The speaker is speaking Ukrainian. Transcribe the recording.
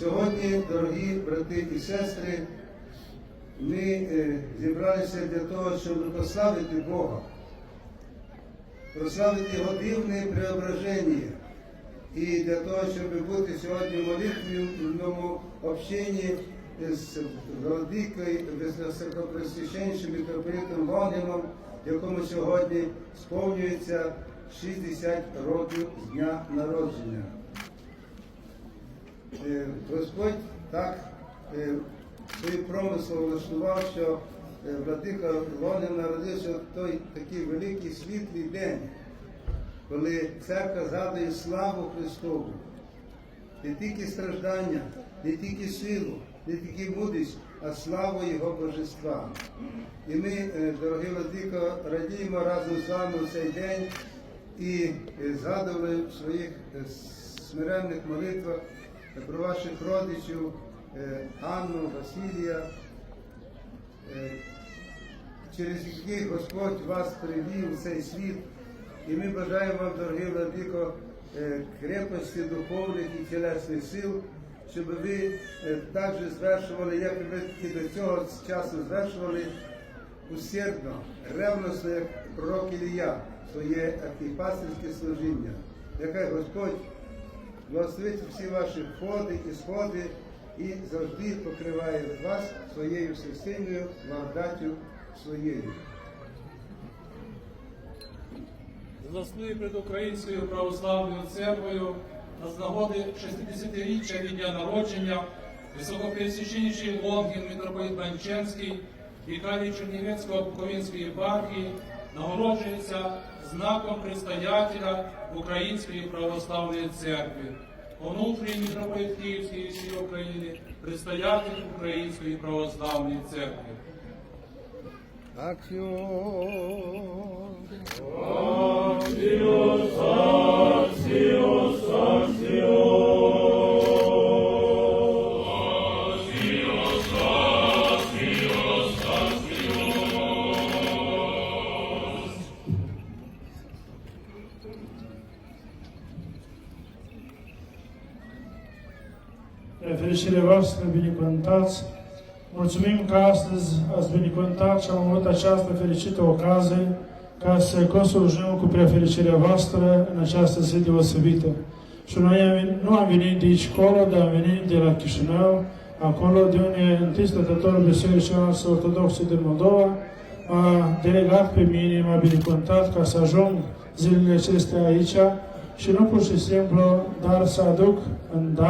Сьогодні, дорогі брати і сестри, ми е, зібралися для того, щоб прославити Бога, прославити Його дивне преображення. І для того, щоб бути сьогодні молитвою в молитвенному общенні з владикою, високопресвященнішим митрополитом Лонгіном, якому сьогодні сповнюється 60 років з дня народження. Е, Господь так е, свої промисли влаштував, що е, владика Лонин народився в той такий великий світлий день, коли церква згадує славу Христову. Не тільки страждання, не тільки силу, не тільки мудрість, а славу Його Божества. І ми, е, дорогі владико, радіємо разом з вами в цей день і е, згадували в своїх е, смиренних молитвах про ваших родичів е, Анну, Василія, е, через яких Господь вас привів у цей світ. І ми бажаємо вам, дорогі владико, е, крепості духовних і тілесних сил, щоб ви так же звершували, як ви до цього часу звершували усердно, ревносно, як пророк Ілія, своє архіпастерське служіння. Нехай Господь благословить всі ваші входи і сходи і завжди покриває вас своєю всесильною благодаттю своєю. заслуги перед Українською православною церквою з нагоди 60-річчя від дня народження високопресвященніший Лонгін митрополит Банченський, вікарій Чернівецького Буковинської єпархії, нагороджується знаком предстоятеля Української православної церкви. Онуфрій митрополит і всієї України, предстоятель Української православної церкви. Аксіон. Fericire voastre, binecuvântați! Mulțumim că astăzi ați binecuvântat și am avut această fericită ocazie ca să conslujim cu prefericirea voastră în această zi deosebită. Și noi am, ven- nu am venit de aici acolo, dar am venit de la Chișinău, acolo de unde întâi stătătorul Bisericii noastre Ortodoxe din Moldova m-a delegat pe mine, m-a binecuvântat ca să ajung zilele acestea aici și nu pur și simplu, dar să aduc în dar